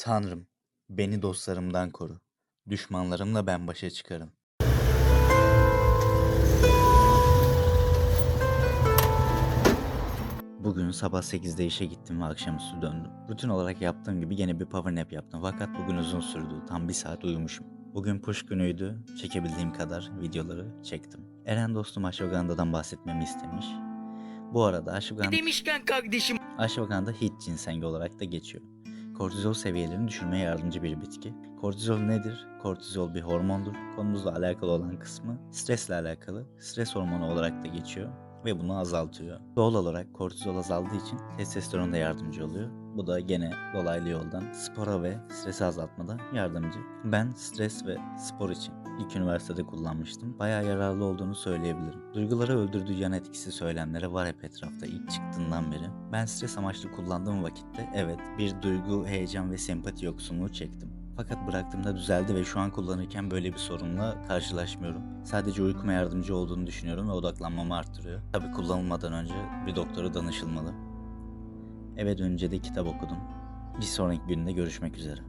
Tanrım, beni dostlarımdan koru. Düşmanlarımla ben başa çıkarım. Bugün sabah 8'de işe gittim ve akşamüstü döndüm. Rutin olarak yaptığım gibi yine bir power nap yaptım fakat bugün uzun sürdü. Tam bir saat uyumuşum. Bugün push günüydü. Çekebildiğim kadar videoları çektim. Eren dostum Ashwagandha'dan bahsetmemi istemiş. Bu arada Ashwagandha... demişken kardeşim Ashwagandha hit cinsengi olarak da geçiyor. Kortizol seviyelerini düşürmeye yardımcı bir bitki. Kortizol nedir? Kortizol bir hormondur. Konumuzla alakalı olan kısmı stresle alakalı. Stres hormonu olarak da geçiyor ve bunu azaltıyor. Doğal olarak kortizol azaldığı için testosteron da yardımcı oluyor. Bu da gene dolaylı yoldan spora ve stresi azaltmada yardımcı. Ben stres ve spor için ilk üniversitede kullanmıştım. Bayağı yararlı olduğunu söyleyebilirim. Duyguları öldürdüğü yan etkisi söylemleri var hep etrafta ilk çıktığından beri. Ben stres amaçlı kullandığım vakitte evet bir duygu, heyecan ve sempati yoksunluğu çektim. Fakat bıraktığımda düzeldi ve şu an kullanırken böyle bir sorunla karşılaşmıyorum. Sadece uykuma yardımcı olduğunu düşünüyorum ve odaklanmamı arttırıyor. Tabi kullanılmadan önce bir doktora danışılmalı. Eve dönünce de kitap okudum. Bir sonraki günde görüşmek üzere.